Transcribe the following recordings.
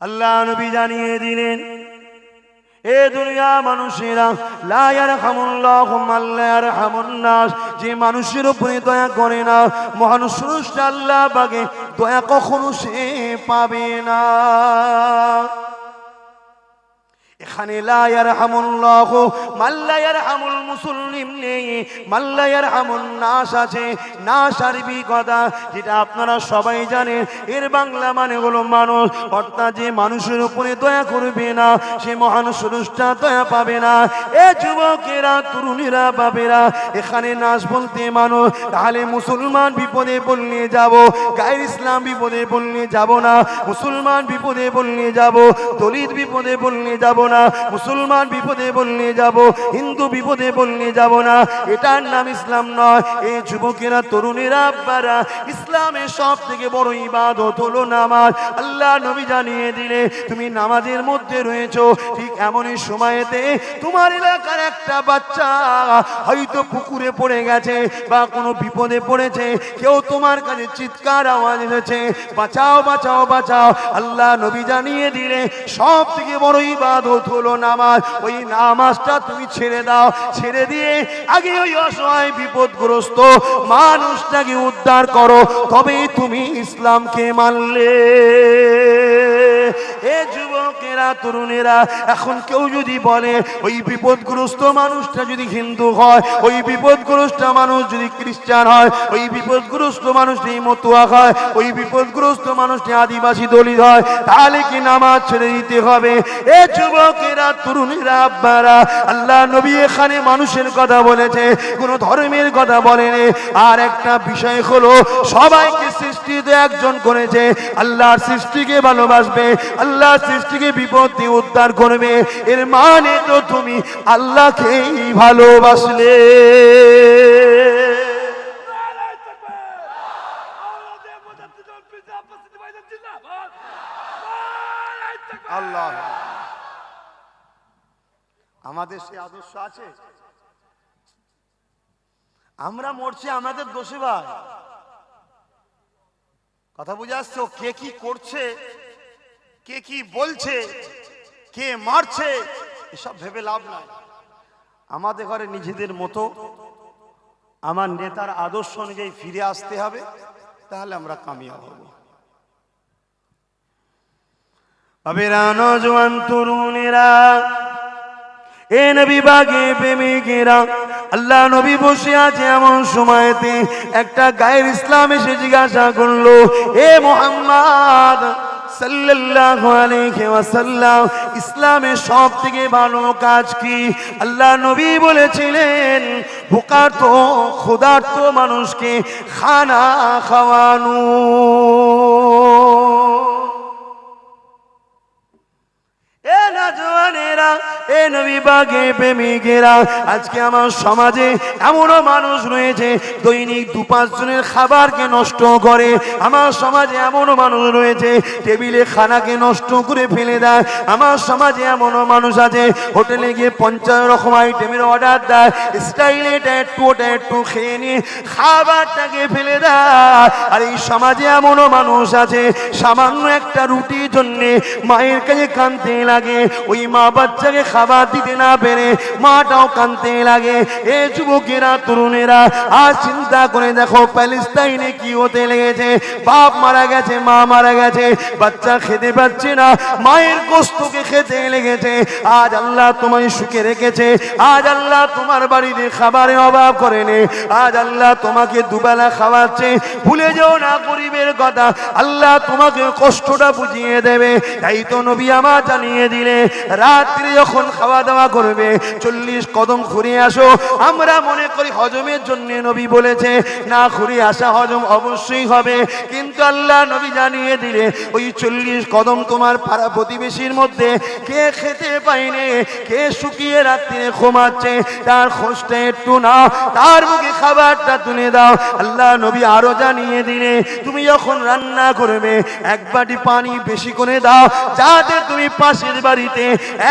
আল্লাহ নবী জানিয়ে দিলেন, এ দুনিয়া মানুষেরা লায়ার হামুল্লাহ মাল্লায়ার হামুন্নাস যে মানুষের উপরে দয়া করে না, মহান স্রষ্টা আল্লাহ বাগে দয়া কখনো সে পাবে না। এখানে লায়ার হামুল্লাহ মাল্লায়ার হামুল মুসলিম নেই মাল্লায়ার হামুল নাস আছে। নাস আরবি কথা যেটা আপনারা সবাই জানেন, এর বাংলা মানে হলো মানুষ। অর্থাৎ যে মানুষের উপরে দয়া করবে না, সে মহান স্রষ্টা দয়া পাবে না। এ যুবকেরা, তরুণীরা বাবেরা এখানে নাচ বলতে মানুষ। তাহলে মুসলমান বিপদে বললে যাব, গায়ের ইসলাম বিপদে বললে যাব না, মুসলমান বিপদে বললে যাব, দলিত বিপদে বললে যাব না। মুসলমান বিপদে বললে যাব, হিন্দু বিপদে বললে যাব না। এটার নাম ইসলাম নয়। এই যুবকেরা, তরুণেরা, আব্বারা, ইসলামের সব থেকে বড় ইবাদত হলো নামাজ। আল্লাহ নবী জানিয়ে দিলে, তুমি নামাজের মধ্যে রয়েছো, ঠিক এমনই সময়েতে তোমার এলাকার একটা বাচ্চা হয়তো পুকুরে পড়ে গেছে বা কোনো বিপদে পড়েছে। কেউ তোমার কাছে চিৎকার আওয়াজ এসেছে, বাঁচাও বাঁচাও বাঁচাও। আল্লাহ নবী জানিয়ে দিলে সব থেকে বড় ইবাদত হলো নামাজ। ওই নামাজটা তুমি ছেড়ে দাও। ছেড়ে দিয়ে আগে ওই অসহায়, বিপদগ্রস্ত মানুষটাকে উদ্ধার করো। তবেই তুমি ইসলামকে মানলে। এ যুবকেরা, তরুণেরা, এখন কেউ যদি বলে, ওই বিপদগ্রস্ত মানুষটা যদি হিন্দু হয়, ওই বিপদগ্রস্ত মানুষ যদি খ্রিস্টান হয়, ওই বিপদগ্রস্ত মানুষটি মতুয়া হয়, ওই বিপদগ্রস্ত মানুষটি আদিবাসী দলিত হয়, তাহলে কি নামাজ ছেড়ে দিতে হবে? এ যুবকেরা, তরুণেরা, আব্বারা, আল্লাহ নবী এখানে মানুষের কথা বলেছে, কোন ধর্মের কথা বলেনি। আর একটা বিষয় হলো, সবাইকে সৃষ্টিতে একজন করেছে আল্লাহর সৃষ্টিকে ভালোবাসবে। আল্লাহ সৃষ্টিকে বিপত্তি উদ্ধার করবে। এর মানে তো তুমি আল্লাহকেই ভালোবাসলে। আমাদের সে আদর্শ আছে? আমরা মরছি আমাদের দোষে কথা বুঝে আসছো? কে কি করছে? কে কি বলছে, কে মারছে, এসব ভেবে লাভ নাই। আমাদের ঘরে নিজেদের মতো আমার নেতার আদর্শ অনুযায়ী ফিরে আসতে হবে, তাহলে আমরা কামিয়াব হব। এ আল্লাহ নবী বসে আছে এমন সময়তে একটা গায়ের ইসলাম এসে জিজ্ঞাসা করল, এ মোহাম্মদ সাল্লাল্লাহু আলাইহি ওয়াসাল্লাম ভালো কাজ কি? আল্লাহ নবী বলেছিলেন, ভোকার্ত, ক্ষুধার্ত মানুষকে খানা খাওয়ানো। এ নজওয়ানেরা এ নবী বাগে প্রেমিকেরা আজকে আমার সমাজে এমনও মানুষ রয়েছে, দৈনিক দু পাঁচ জনের খাবারকে নষ্ট করে। আমার সমাজে এমনও মানুষ রয়েছে, টেবিলে খানাকে নষ্ট করে ফেলে দেয়। আমার সমাজে এমনও মানুষ আছে, হোটেলে গিয়ে পঞ্চাশ রকম আইটেমের অর্ডার দেয়। স্টাইলে এটা একটু, ওটা একটু খেয়ে নিয়ে খাবারটাকে ফেলে দেয়। আর এই সমাজে এমনও মানুষ আছে, সামান্য একটা রুটির জন্যে মায়ের কাছে কানতে লাগে। ওই মা বাচ্চাকে খাবার দিতে না পেরে মাটাও কানতে লাগে। এ যুবকেরা, তরুণেরা আর চিন্তা করে দেখো, প্যালেস্তাইনে কি হতে লেগেছে? বাপ মারা গেছে, মা মারা গেছে, বাচ্চা খেতে পাচ্ছে না, মায়ের কষ্টকে খেতে লেগেছে। আজ আল্লাহ তোমায় সুখে রেখেছে, আজ আল্লাহ তোমার বাড়িতে খাবারের অভাব করেনি আজ আল্লাহ তোমাকে দুবেলা খাওয়াচ্ছে। ভুলে যেও না গরিবের কথা, আল্লাহ তোমাকে কষ্টটা বুঝিয়ে দেবে। তাই তো নবী আমার জানিয়ে দিলে, রাত্রি যখন খাওয়া দাওয়া করবে? চল্লিশ কদম ঘুরে আসো। আমরা মনে করি হজমের জন্য নবী বলেছে, না ঘুরে আসা হজম অবশ্যই হবে। কিন্তু আল্লাহ নবী জানিয়ে দিলে, ওই চল্লিশ কদম তোমার পাড়া প্রতিবেশীর মধ্যে কে খেতে পাইনি কে শুকিয়ে রাত্রিরে ঘুমাচ্ছে, তার খোঁজটা একটু নাও, তার মুখে খাবারটা তুলে দাও। আল্লাহ নবী আরও জানিয়ে দিলে, তুমি যখন রান্না করবে, এক বাটি পানি বেশি করে দাও, যাতে তুমি পাশের বাড়িতে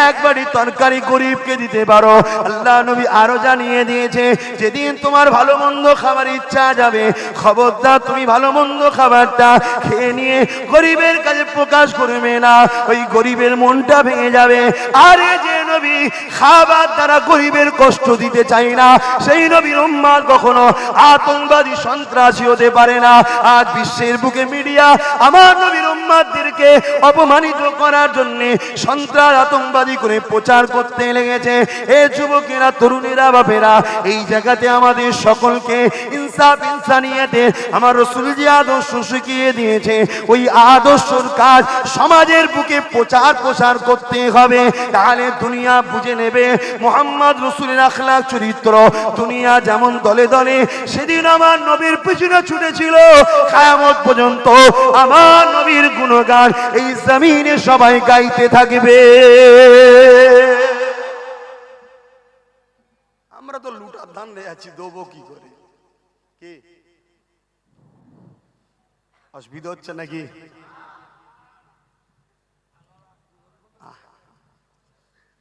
এক বাড়ি তরকারি গরিবকে দিতে পারো। আল্লাহ নবী আরও জানিয়ে দিয়েছে, যেদিন তোমার ভালো মন্দ খাবার ইচ্ছা যাবে, খবরদার তুমি ভালো মন্দ খাবারটা খেয়ে নিয়ে গরিবের কাছে প্রকাশ করবে না। ওই গরিবের মনটা ভেঙে যাবে। আরে যে নবী, খাবার দ্বারা গরিবের কষ্ট দিতে চাই না। সেই নবীর উম্মাদ কখনো আতঙ্কবাদী সন্ত্রাসী হতে পারে না। আজ বিশ্বের বুকে মিডিয়া আমার নবীর উম্মাদদেরকে অপমানিত করার জন্য সন্ত্রাস আতঙ্কবাদী করে প্রচার করতে লেগেছে। এ যুবকেরা তরুণীরা বাপেরা এই জায়গাতে আমাদের সকলকে ইনসাফ ইনসানিয়াতে আমার রসুল যে আদর্শ শিখিয়ে দিয়েছে, ওই আদর্শর কাজ সমাজের বুকে প্রচার প্রসার করতে হবে। তাহলে দুনিয়া বুঝে নেবে, মোহাম্মদ রসুলের আখলাক চরিত্র। দুনিয়া যেমন দলে দলে, সেদিন আমার নবীর পিছনে ছুটেছিল। কায়ামত পর্যন্ত আমার নবীর গুণগান এই জমিনে সবাই গাইতে থাকবে। আমরা তো লুটার ধান আছি, দেবো কি করে? অসুবিধা হচ্ছে নাকি?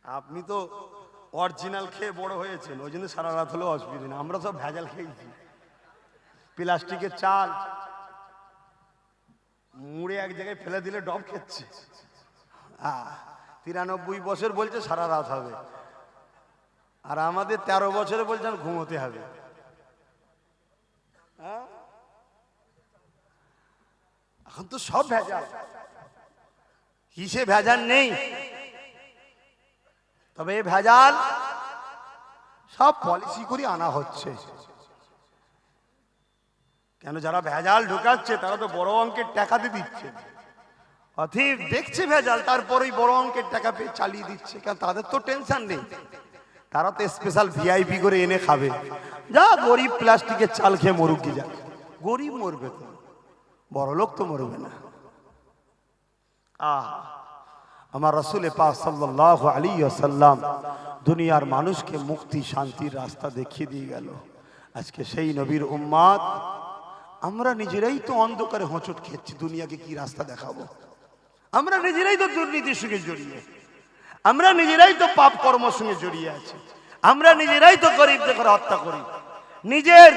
আপনি তো অরিজিনাল খেয়ে বড় হয়েছেন, ওই জন্য সারা রাত হলেও অসুবিধা নেই। আমরা সব ভেজাল খেয়েছি। প্লাস্টিকের চাল মুড়ে এক জায়গায় ফেলে দিলে ডব খেচ্ছে। তিরানব্বই বছর বলছে সারা রাত হবে। আর আমাদের তেরো বছরে বলছেন ঘুমোতে হবে। এখন তো সব ভেজাল। কিসে ভেজাল নেই? তবে ভেজাল সব পলিসি করে আনা হচ্ছে। কেন যারা ভেজাল ঢুকাচ্ছে, তারা তো বড় অঙ্কের টাকাতে দিচ্ছে। অথিব দেখছে ভেজাল, তারপরেই বড় অঙ্কের টাকা পেয়ে চালিয়ে দিচ্ছে। কারণ তাদের তো টেনশন নেই। তারা তো স্পেশাল ভিআইপি করে এনে খাবে। যা গরিব প্লাস্টিকের চাল খেয়ে মরুক যাক গরিব মরবে তো। বড় লোক তো মরবে না। আহ আমার রসুল পাক সাল্লাহ আলী সাল্লাম দুনিয়ার মানুষকে মুক্তি শান্তির রাস্তা দেখিয়ে দিয়ে গেল। আজকে সেই নবীর উম্মাদ আমরা নিজেরাই তো অন্ধকারে হোঁচট খেয়েছি দুনিয়াকে কি রাস্তা দেখাবো? আমরা নিজেরাই তো দুর্নীতির সঙ্গে জড়িয়ে। আমরা নিজেরাই তো পাপ কর্মর সঙ্গে জড়িয়ে আছি। আমরা নিজেরাই তো গরিবদের করে হত্যা করি। নিজের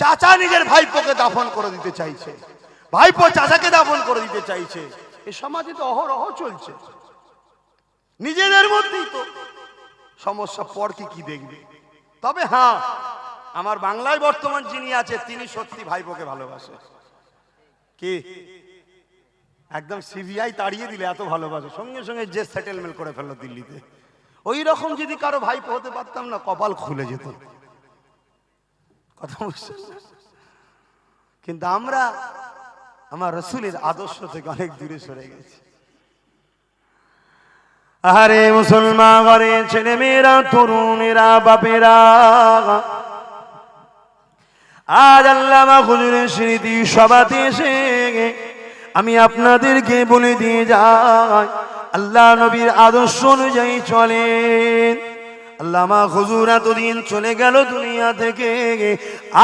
চাচা নিজের ভাইপোকে দাফন করে দিতে চাইছে। ভাইপো চাচাকে দাফন করে দিতে চাইছে। এ সমাজে তো অহরহ চলছে। নিজেদের মধ্যেই তো সমস্যা পর কি কি দেখবে? তবে হ্যাঁ আমার বাংলায় বর্তমান যিনি আছে, তিনি সত্যি ভাইপোকে ভালোবাসে। কি? একদম সিবিআই তাড়িয়ে দিলে এত ভালোবাসে। সঙ্গে সঙ্গে যে সেটেলমেন্ট করে ফেলল দিল্লিতে। ওই রকম যদি কারও ভাইপো হতে পারতাম না, কপাল খুলে যেত। কথা বুঝছেন কিন্তু আমরা আমার রসুলের আদর্শ থেকে অনেক দূরে সরে গেছে। আরে মুসলমান ঘরে ছেলে মেয়েরা তরুণেরা, বাপেরা। আজ আল্লামা হুজুরের স্মৃতি সভাতে এসে আমি আপনাদেরকে বলে দিয়ে যাই, আল্লাহ নবীর আদর্শ অনুযায়ী চলেন। আল্লামা হুজুর এতদিন চলে গেল দুনিয়া থেকে।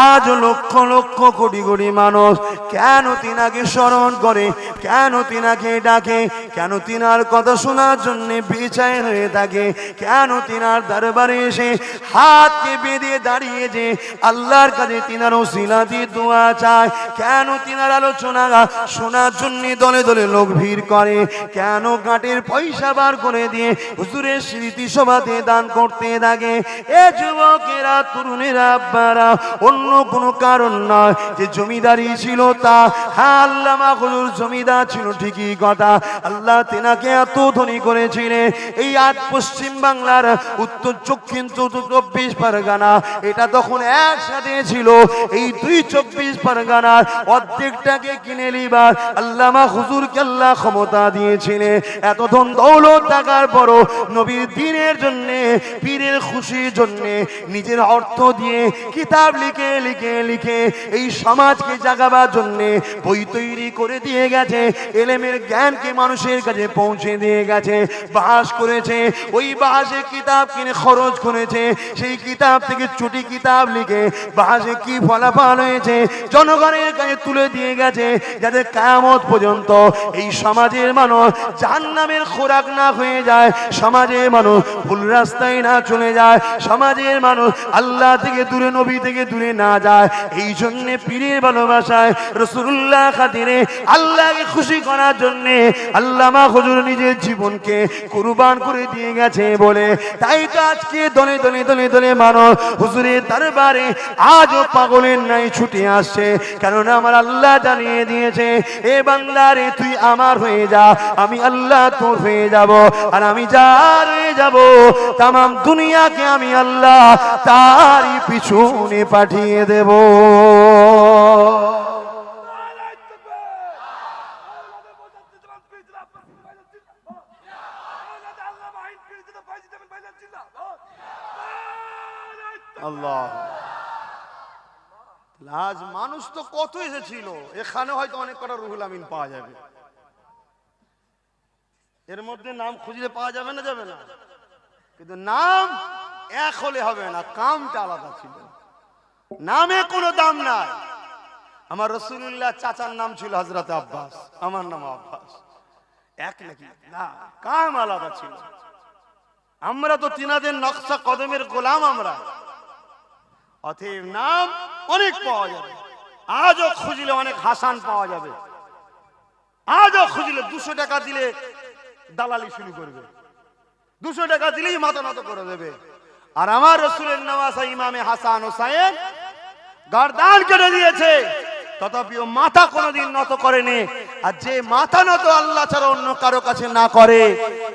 আজ লক্ষ লক্ষ কোটি কোটি মানুষ কেন তিনাকে স্মরণ করে, কেন তিনাকে ডাকে, কেন তিনার কথা শোনার জন্য বেচায় হয়ে থাকে, কেন তিনার দরবারে এসে হাতকে বেঁধে দাঁড়িয়ে যে আল্লাহর কাছে ওসিলা দিয়ে দোয়া চায়, কেন তিনার আলোচনা শোনার জন্য দলে দলে লোক ভিড় করে, কেন গাঁটের পয়সা বার করে দিয়ে হুজুরের স্মৃতি সভাতে দান করতে থাকে। এ যুবকেরা, তরুণেরা, আব্বারা, অন্য কোনো কারণ নয়, যে জমিদারি ছিল তা। হ্যাঁ আল্লামা হুজুর, জমিদার ছিল, ঠিকই কথা। আল্লাহ তেনাকে এত ধনী করেছিলেন। এই আজ পশ্চিম বাংলার উত্তর, দক্ষিণ চব্বিশ পরগনা, এটা তখন একসাথে ছিল। এই দুই চব্বিশ পরগনার অর্ধেকটাকে কিনে নিবার আল্লামা হুজুরকে আল্লাহ ক্ষমতা দিয়েছিলেন। এত ধন দৌলত থাকার পরও নবীর দিনের জন্য পীরের খুশির জন্য, নিজের অর্থ দিয়ে কিতাব লিখে লিখে লিখে এই সমাজকে জাগাবার জন্য বই তৈরি করে দিয়ে গেছে, এলেমের জ্ঞানকে মানুষের কাছে পৌঁছে দিয়ে গেছে, বাস করেছে, ওই বাসে কিতাব কিনে খরচ করেছে, সেই কিতাব থেকে চুটি কিতাব লিখে বাসে কি ফলাফল হয়েছে, জনগণের কাছে তুলে দিয়ে গেছে, যাতে কায়ামত পর্যন্ত এই সমাজের মানুষ জাহান্নামের খোরাক না হয়ে যায়, সমাজের মানুষ ভুল রাস্তায় না চলে যায়, সমাজের মানুষ আল্লাহ থেকে দূরে, নবী থেকে দূরে না যায়। এই জন্য পীরের ভালোবাসায় রসুল্লাহ খাতিরে আল্লাহকে খুশি করার জন্য আল্লামা হুজুর নিজের জীবনকে কুরবান করে দিয়ে গেছে বলে। তাই তো আজকে দলে দলে দলে দলে মানুষ হুজুরের দরবারে আজও পাগলের নাই ছুটে আসছে। কারণ আমার আল্লাহ জানিয়ে দিয়েছে, এ বাংলারে তুই আমার হয়ে যা, আমি আল্লাহ তোর হয়ে যাব, আর আমি যার হয়ে যাব তাম দুনিয়াকে আমি আল্লাহ তারই পিছনে পাঠিয়ে দেব। আল্লাহ। আজ মানুষ তো কত এসেছিল। এখানে হয়তো অনেক কটা রুহুল আমিন পাওয়া যাবে। এর মধ্যে নাম খুঁজলে পাওয়া যাবে না যাবে না? কিন্তু নাম এক হলে হবে না, কামটা আলাদা ছিল। নামে কোনো দাম নাই। আমার রসুল্লাহ চাচার নাম ছিল হজরত আব্বাস, আমার নাম আব্বাস। এক নাকি? না, কাম আলাদা ছিল। আমরা তো তিনাদের নকশা কদমের গোলাম আমরা। অতএব নাম অনেক পাওয়া যাবে। আজও খুঁজলে অনেক হাসান পাওয়া যাবে। আজও খুঁজলে দুশো টাকা দিলে দালালি শুরু করবে। দুশো টাকা দিলেই মাথা নত করে দেবে। আর আমার রসুলের নওয়াসা ইমামে হাসান হোসাইন গরদান কেটে দিয়েছে। তথাপিও মাথা কোনোদিন নত করেনি। আর যে মাথা নত আল্লাহ ছাড়া অন্য কারও কাছে না করে,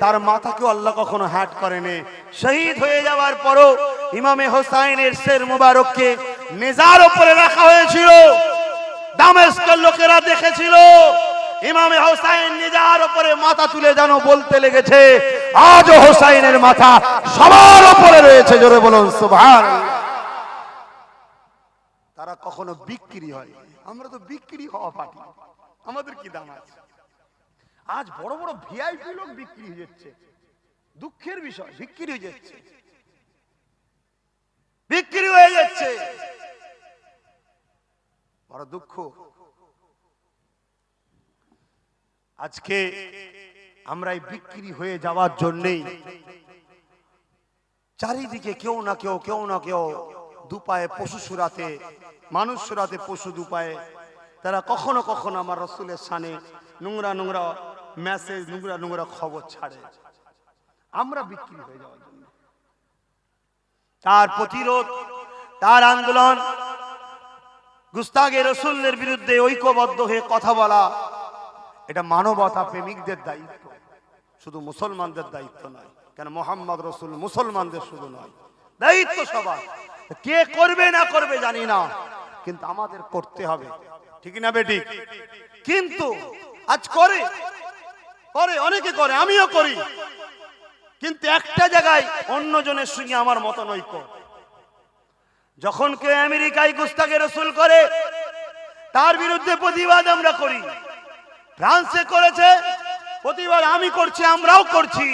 তার মাথাকেও আল্লাহ কখনো হ্যাট করেনি। শহীদ হয়ে যাওয়ার পরও ইমামে হোসাইনের শের মুবারককে নেজার উপরে রাখা হয়েছিল। দামেস্কের লোকেরা দেখেছিল। ইমামে হোসাইন নিজার উপরে মাথা তুলে যেন বলতে লেগেছে, আজও হোসাইনের মাথা সবার উপরে রয়েছে, জোরে বলুন সুভান তারা কখনো বিক্রি হয়, আমরা তো বিক্রি হওয়া পার্টি, আমাদের কি দাম আছে? আজ বড় বড় ভিআইপি লোক বিক্রি হয়ে যাচ্ছে, দুঃখের বিষয়, বিক্রি হয়ে যাচ্ছে। বিক্রি হয়ে যাচ্ছে। বড় দুঃখ। আজকে আমরা এই বিক্রি হয়ে যাওয়ার জন্যেই চারিদিকে কেউ না কেউ কেউ না কেউ দুপায়ে পশু সুরাতে মানুষ সুরাতে পশু দুপায়ে। তারা কখনো কখনো আমার রসুলের সানে নোংরা নোংরা মেসেজ নোংরা নোংরা খবর ছাড়ে। আমরা বিক্রি হয়ে যাওয়ার জন্য। তার প্রতিরোধ, তার আন্দোলন, গুস্তাগে রসুলের বিরুদ্ধে ঐক্যবদ্ধ হয়ে কথা বলা এটা মানবতা প্রেমিকদের দায়িত্ব। শুধু মুসলমানদের দায়িত্ব নয়, কেন মোহাম্মদ রসুল মুসলমানদের শুধু নয়, দায়িত্ব সবার। কে করবে না করবে জানি না, কিন্তু আমাদের করতে হবে। ঠিক না বেটি? কিন্তু আজ করে করে, অনেকে করে, আমিও করি। কিন্তু একটা জায়গায় অন্যজনের সঙ্গে আমার মত নৈক্য যখন কেউ আমেরিকায় গুস্তাকে রসুল করে, তার বিরুদ্ধে প্রতিবাদ আমরা করি। ফ্রান্সে করেছে প্রতিবাদ আমি করছি, আমরাও করছি।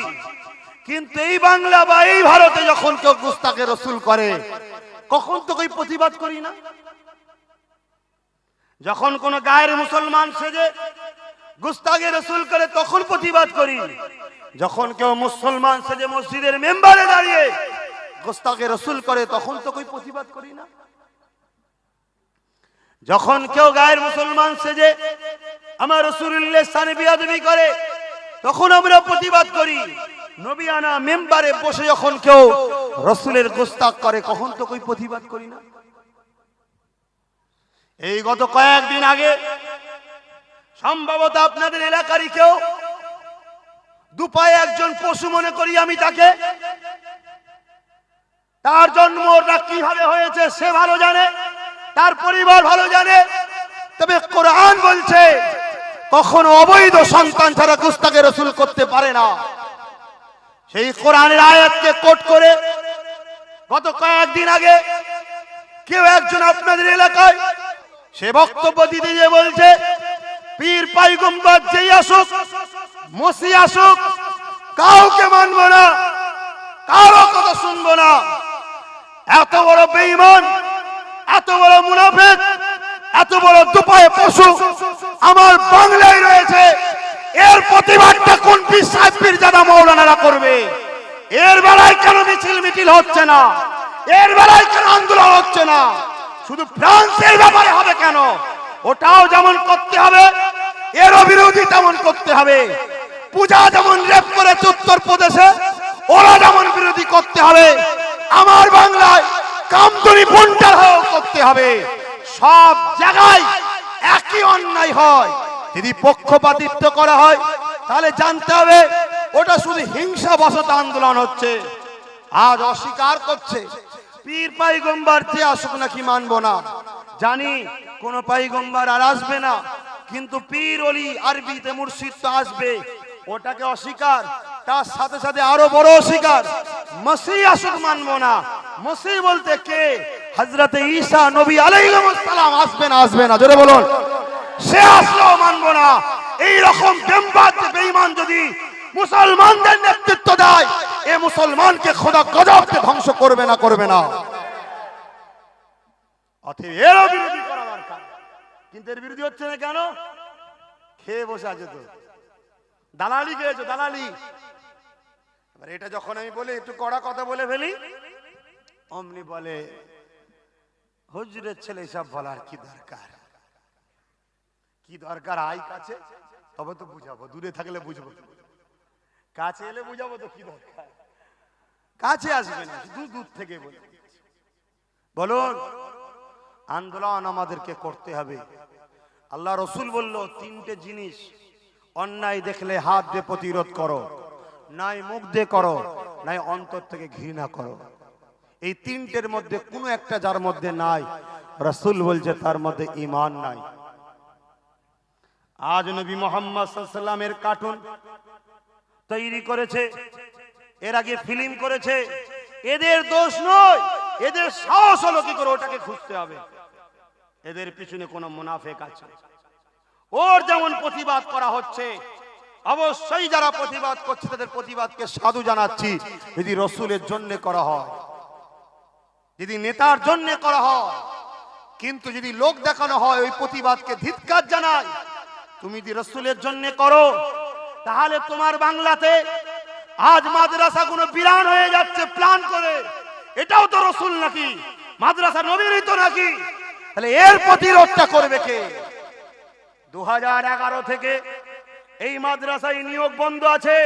কিন্তু এই বাংলা বা এই ভারতে যখন কেউ গুস্তাকে রসুল করে, কখন তো কই প্রতিবাদ করি না? যখন কোন গায়ের মুসলমান সেজে গুস্তাকে রসুল করে, তখন প্রতিবাদ করি। যখন কেউ মুসলমান সেজে মসজিদের মেম্বারে দাঁড়িয়ে গোস্তাকে রসুল করে, তখন তো কই প্রতিবাদ করি না? যখন কেউ গায়ের মুসলমান সেজে আমার রসুল্লের স্থানে বিয়াদবি করে, তখন আমরা প্রতিবাদ করি নবিয়ানা মেম্বারে বসে যখন কেউ রসুলের গোস্তাক করে কখন তো কই প্রতিবাদ করি না? এই গত কয়েকদিন আগে সম্ভবত আপনাদের এলাকারই কেউ দুপায়ে একজন পশু মনে করি আমি তাকে, তার জন্মটা কীভাবে হয়েছে সে ভালো জানে, তার পরিবার ভালো জানে, তবে কোরআন বলছে কখনো অবৈধ সন্তান ছাড়া গুস্তাকে রসুল করতে পারে না। সেই কোরআনের আয়াতকে কোট করে গত কয়েকদিন আগে কেউ একজন আপনাদের এলাকায় সে বক্তব্য দিতে যে বলছে, পীর পাইগম্বর যেই আসুক, মসি আসুক, কাউকে মানব না, কারও কথা শুনব না। এত বড় বেঈমান, এত বড় মুনাফেক এত বড় দুপায়ে পশু আমার বাংলায় রয়েছে। এর প্রতিবাদটা কোন পীর সাহেব মৌলানারা করবে? এর বেলায় কেন মিছিল মিছিল হচ্ছে না? এর বেলায় কেন আন্দোলন হচ্ছে না? শুধু ফ্রান্সের ব্যাপারে হবে কেন? ওটাও যেমন করতে হবে, এরও বিরোধী তেমন করতে হবে। পূজা যেমন রেপ করেছে উত্তর প্রদেশে, ওরা যেমন বিরোধী করতে হবে। আমার বাংলায় কামদুনি বন্টার হয়েও করতে হবে। সব জায়গায় একই অন্যায় হয়। যদি পক্ষপাতিত্ব করা হয়, তাহলে জানতে হবে ওটা শুধু হিংসা বশত আন্দোলন হচ্ছে। আজ অস্বীকার করছে। পীর পাইগম্বার যে আসুক নাকি মানব না। জানি কোন পাইগম্বার আর আসবে না, কিন্তু পীর অলি আরবিতে মুর্শিদ তো আসবে। ওটাকে অস্বীকার, তার সাথে সাথে আরও বড় অস্বীকার। মসি আসুক মানব না। মসি বলতে কে? হজরতে ঈসা নবী আলাইহিসসালাম আসবে না আসবে না। জোরে বলুন। সে আসলেও মানবো না। এই রকম বেম্বাদ বেঈমান যদি মুসলমানদের নেতৃত্ব দেয়, এ মুসলমানকে খোদা গজবকে ধ্বংস করবে না করবে না। অতএব এরও বিরোধী করা দরকার। কিন্তু এর বিরোধী হচ্ছে না কেন? খেয়ে বসে আছে তো। দালালি খেয়েছো, দালালি। এবার এটা যখন আমি বলি, একটু কড়া কথা বলে ফেলি। অমনি বলে হুজুরের ছেলে সব বলার কি দরকার? কি দরকার আই কাছে? তবে তো বুঝাবো, দূরে থাকলে বুঝব। কাছে এলে বুঝাবো তো কি দরকার? কাছে আসবে না দূর দূর থেকে বলে। বলুন, আন্দোলন আমাদেরকে করতে হবে। আল্লাহ রসুল বলল, তিনটে জিনিস, অন্যায় দেখলে হাত দিয়ে প্রতিরোধ করো, নাই মুখ দিয়ে করো, নাই অন্তর থেকে ঘৃণা করো। এই তিনটের মধ্যে কোনো একটা যার মধ্যে নাই। রসুল বলছে তার মধ্যে ইমান নাই। আজ নবী মোহাম্মদ সাল্লামের কার্টুন তৈরি করেছে, এর আগে ফিল্ম করেছে। এদের দোষ নয়, এদের সাহস হলো কি করে ওটাকে খুঁজতে হবে। এদের পিছনে কোনো মুনাফেক আছে। ওর যেমন প্রতিবাদ করা হচ্ছে, অবশ্যই যারা প্রতিবাদ করছে তাদের প্রতিবাদকে সাধু জানাচ্ছি, যদি রসুলের জন্য করা হয়। যদি নেতার জন্য করা হয়, কিন্তু যদি লোক দেখানো হয় ওই প্রতিবাদকে ধিৎকার জানায়, তুমি যদি রসুলের জন্য করো, তাহলে তোমার বাংলাতে আজ মাদ্রাসা কোনো বিরান হয়ে যাচ্ছে প্ল্যান করে। এটাও তো রসুল নাকি? মাদ্রাসা নবীরই তো নাকি? তাহলে এর প্রতিরোধটা করবে কে? দু হাজার এগারো থেকে এই মাদ্রাসায় নিয়োগ বন্ধ আছে,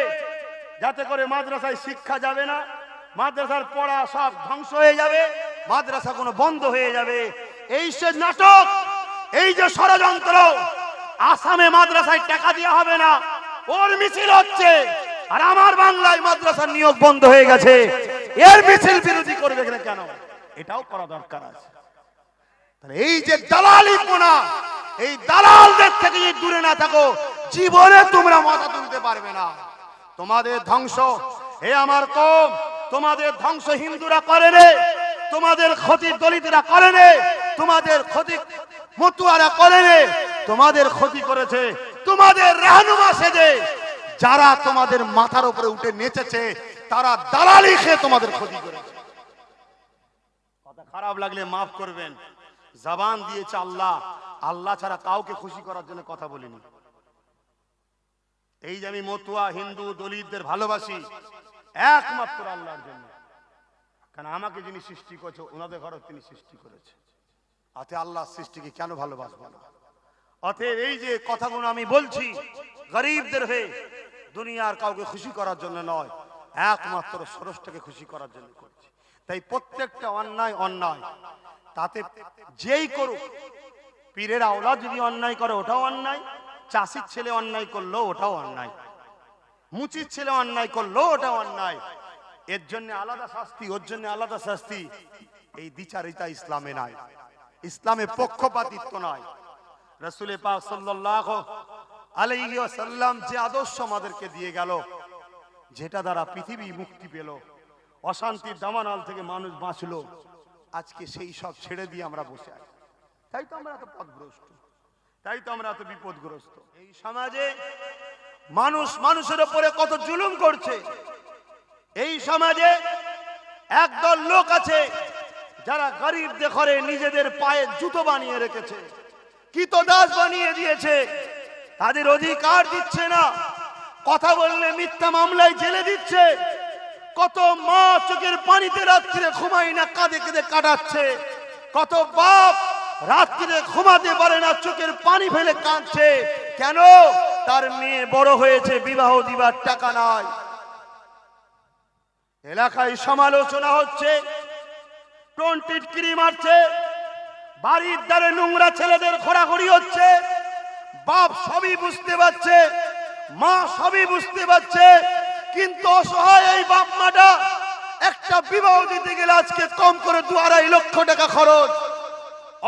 যাতে করে মাদ্রাসায় শিক্ষা যাবে না। মাদ্রাসার পড়া সব ধ্বংস হয়ে যাবে, মাদ্রাসা কোনো বন্ধ হয়ে যাবে। এই সে নাটক, এই যে ষড়যন্ত্র, আসামে মাদ্রাসায় টাকা দেওয়া হবে না, ওর মিছিল হচ্ছে, আর আমার বাংলায় মাদ্রাসার নিয়োগ বন্ধ হয়ে গেছে। এর মিছিল বিরোধী করবে কেন? এটাও করা দরকার আছে। এই যে দালালি পোনা এই দালালদের থেকে যদি দূরে না থাকো, জীবনে তোমরা মাথা তুলতে পারবে না। তোমাদের ধ্বংস হে আমার কম। তোমাদের ধ্বংস হিন্দুরা করে রে, তোমাদের ক্ষতি দলিতরা করে রে, তোমাদের ক্ষতি মতুয়ারা করে রে, তোমাদের ক্ষতি করেছে, তোমাদের রেহানুমা সেজে, যারা তোমাদের মাথার উপরে উঠে নেচেছে, তারা দালালি খেয়ে তোমাদের ক্ষতি করেছে। কথা খারাপ লাগলে মাফ করবেন। জবান দিয়েছে আল্লাহ। আল্লাহ ছাড়া কাউকে খুশি করার জন্য কথা বলিনি। এই যে আমি মতুয়া, হিন্দু, দলিতদের ভালোবাসি একমাত্র আল্লাহর জন্য। কারণ আমাকে যিনি সৃষ্টি করেছে, ওনাদের ঘরও তিনি সৃষ্টি করেছে। আতে আল্লাহ সৃষ্টিকে কেন ভালোবাসবো না? অতএব এই যে কথাগুলো আমি বলছি, গরিবদের হয়ে দুনিয়ার কাউকে খুশি করার জন্য নয়, একমাত্র স্রষ্টাকে খুশি করার জন্য করছি। তাই প্রত্যেকটা অন্যায় অন্যায়, তাতে যেই করুক, পীরের আওলা যদি অন্যায় করে, ওটাও অন্যায়, চাষির ছেলে অন্যায় করল ওটাও অন্যায়। মুচির ছেলে অন্যায় করল ওটাও অন্যায়। এর জন্য আলাদা শাস্তি, ওর জন্য আলাদা শাস্তি। এই দ্বিচারিতা ইসলামে নাই। ইসলামে পক্ষপাতিত্ব নয় রসুল ওয়াসাল্লাম যে আদর্শ আমাদেরকে দিয়ে গেল, যেটা দ্বারা পৃথিবী মুক্তি পেল, অশান্তির দামানাল থেকে মানুষ বাঁচলো, আজকে সেই সব ছেড়ে দিয়ে আমরা বসে আছি। তাই তো আমরা এত পথগ্রস্ত তাই তো আমরা এত বিপদগ্রস্ত। এই সমাজে মানুষ মানুষের উপরে কত জুলুম করছে। এই সমাজে একদল লোক আছে যারা গরিবদের ঘরে নিজেদের পায়ে জুতো বানিয়ে রেখেছে। কিত দাস বানিয়ে দিয়েছে? তাদের অধিকার দিচ্ছে না। কথা বললে মিথ্যা মামলায় জেলে দিচ্ছে। কত মা চোখের পানিতে রাত্রিরে ঘুমাই না, কাঁদে কেঁদে কাটাচ্ছে কত বাপ রাত্রিরে ঘুমাতে পারে না, চোখের পানি ফেলে কাঁদছে। কেন? তার মেয়ে বড় হয়েছে, বিবাহ দিবার টাকা নাই। এলাকায় সমালোচনা হচ্ছে মারছে, বাড়ির দ্বারে নোংরা ছেলেদের হচ্ছে, বাপ সবই বুঝতে পারছে, মা সবই বুঝতে পারছে, কিন্তু অসহায় এই বাপ মাটা একটা বিবাহ দিতে গেলে আজকে কম করে দু আড়াই লক্ষ টাকা খরচ।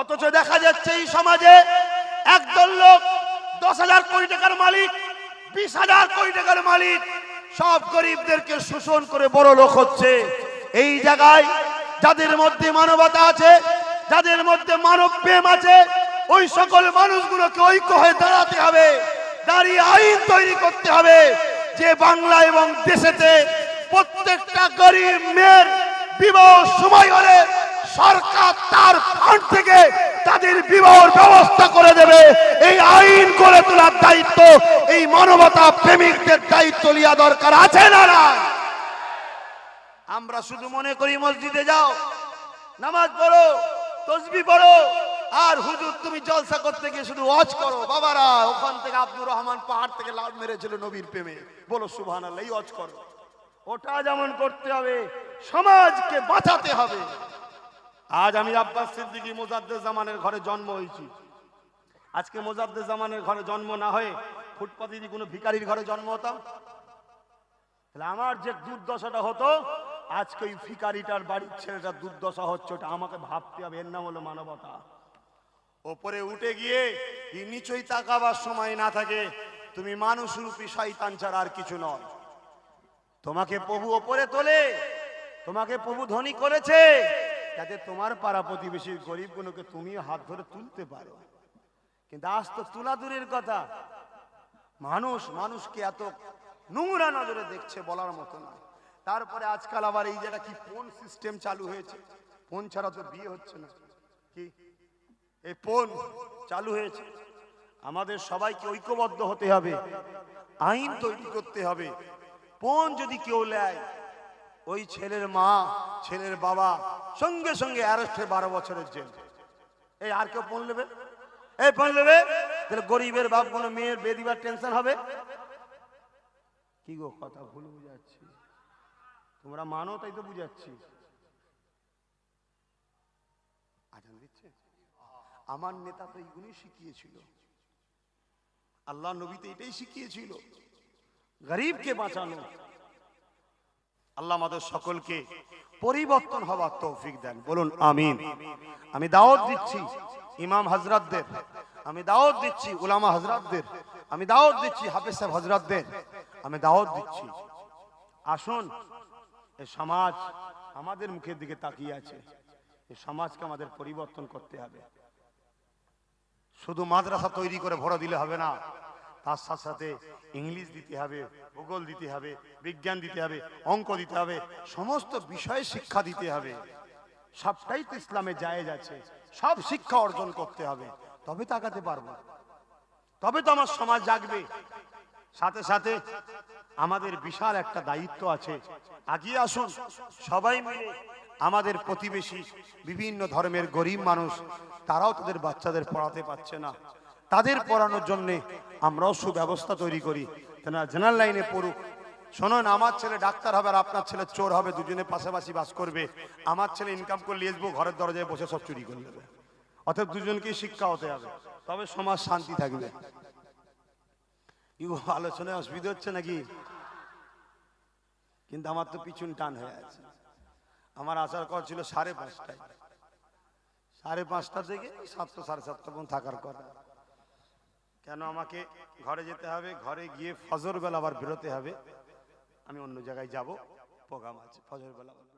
অথচ দেখা যাচ্ছে এই সমাজে একদল লোক দশ হাজার কোটি টাকার মালিক, বিশ হাজার কোটি টাকার মালিক, সব গরিবদেরকে শোষণ করে বড় লোক হচ্ছে। এই জায়গায় যাদের মধ্যে মানবতা আছে, যাদের মধ্যে মানব প্রেম আছে, ওই সকল মানুষগুলোকে ঐক্য হয়ে দাঁড়াতে হবে। দাঁড়িয়ে আইন তৈরি করতে হবে যে বাংলা এবং দেশেতে প্রত্যেকটা গরিব মেয়ের বিবাহ সময় হলে সরকার তার ফান্ড থেকে তাদের বিবাহের ব্যবস্থা করে দেবে। এই আইন করে তোলার দায়িত্ব, এই মানবতা প্রেমিকদের দায়িত্ব লিয়া দরকার আছে না আমরা শুধু মনে করি, মসজিদে যাও, নামাজ পড়ো, তসবি পড়ো, আর হুজুর তুমি জলসা করতে গিয়ে শুধু ওয়াজ করো। বাবারা, ওখান থেকে আব্দুর রহমান পাহাড় থেকে লাভ মেরেছিল নবীর প্রেমে। বলো সুবহান আল্লাহ ওয়াজ করো। ওটা যেমন করতে হবে, সমাজকে বাঁচাতে হবে। আজ আমি আব্বাস সিদ্দিকী মোজাদ্দেদ জামানের ঘরে জন্ম হয়েছি। আজকে মোজাদ্দেদ জামানের ঘরে জন্ম না হয়ে ফুটপাতি যদি কোনো ভিকারির ঘরে জন্ম হতাম, তাহলে আমার যে দুর্দশাটা হতো, আজকে ওই ফিকারিটার বাড়ির ছেলেটা দুর্দশা হচ্ছে ওটা। আমাকে ভাবতে হবে, এর নাম হলো মানবতা। ওপরে উঠে গিয়ে নিচই তাকাবার সময় না থাকে, তুমি মানুষ রূপী শয়তান ছাড়া আর কিছু নয়। তোমাকে প্রভু ওপরে তোলে, তোমাকে প্রভু ধনী করেছে যাতে তোমার পাড়া প্রতিবেশীর গরিবগুলোকে তুমি হাত ধরে তুলতে পারো। কিন্তু আজ তো তুলা দূরের কথা। মানুষ মানুষকে এত নোংরা নজরে দেখছে বলার মতো না। তারপরে আজকাল আবার এই যেটা কি ফোন সিস্টেম চালু হয়েছে। ফোন ছাড়া তো বিয়ে হচ্ছে না। কি? এই ফোন চালু হয়েছে। আমাদের সবাইকে ঐক্যবদ্ধ হতে হবে। আইন তৈরি করতে হবে। ফোন যদি কেউ নেয় ওই ছেলের মা, ছেলের বাবা সঙ্গে সঙ্গে অ্যারেস্টে বারো বছরের জেল। এই আর কেউ ফোন নেবে? এই ফোন নেবে? তাহলে গরিবের বাপ, কোনো মেয়ের বিয়ে দিবার টেনশন হবে? কি গো কথা, ভুল বুঝাচ্ছি। তোমরা মানো, তাই তো বুঝাচ্ছি। আমার নেতা তো এইগুলি শিখিয়েছিল। আল্লাহ নবী তো এটাই শিখিয়েছিল। গরিবকে বাঁচানো। আল্লাহ আমাদের সকলকে পরিবর্তন হওয়ার তৌফিক দেন। বলুন, আমিন। আমি দাওয়াত দিচ্ছি ইমাম হজরতদের। আমি দাওয়াত দিচ্ছি উলামা হজরতদের। আমি দাওয়াত দিচ্ছি হাফেজ সাহেব হজরতদের। আমি দাওয়াত দিচ্ছি। আসুন, এ সমাজ আমাদের মুখের দিকে তাকিয়ে আছে। এই সমাজকে আমাদের পরিবর্তন করতে হবে। শুধু মাদ্রাসা তৈরি করে ভরা দিলে হবে না। তার সাথে সাথে ইংলিশ দিতে হবে, ভূগোল দিতে হবে, বিজ্ঞান দিতে হবে, অঙ্ক দিতে হবে, সমস্ত বিষয়ে শিক্ষা দিতে হবে। সবটাই তো ইসলামে জায়েজ আছে। সব শিক্ষা অর্জন করতে হবে। তবে তাকাতে পারব। তবে তো আমার সমাজ জাগবে। সাথে সাথে আমাদের বিশাল একটা দায়িত্ব আছে। আগিয়ে আসুন, সবাই মিলে আমাদের প্রতিবেশী, বিভিন্ন ধর্মের গরিব মানুষ, তারাও তাদের বাচ্চাদের পড়াতে পারছে না। তাদের পড়ানোর জন্যে আমরাও সুব্যবস্থা তৈরি করি। তেনারা জেনারেল লাইনে পড়ুক। শোনুন, আমার ছেলে ডাক্তার হবে আর আপনার ছেলে চোর হবে, দুজনে পাশাপাশি বাস করবে। আমার ছেলে ইনকাম করলে আসব, ঘরের দরজায় বসে সব চুরি করে নেবে। অর্থাৎ দুজনকেই শিক্ষা হতে হবে। তবে সমাজ শান্তি থাকবে। ইউ আলোচনায় অসুবিধা হচ্ছে নাকি? কিন্তু আমার তো পিছন টান হয়ে আছে। আমার আসার কথা ছিল সাড়ে পাঁচটায়। সাড়ে পাঁচটা থেকে সাতটা, সাড়ে সাতটা পর্যন্ত থাকার কথা। কেন আমাকে ঘরে যেতে হবে? ঘরে গিয়ে ফজর বেলা আবার বেরোতে হবে। আমি অন্য জায়গায় যাব, প্রোগ্রাম আছে, ফজর বেলা বলো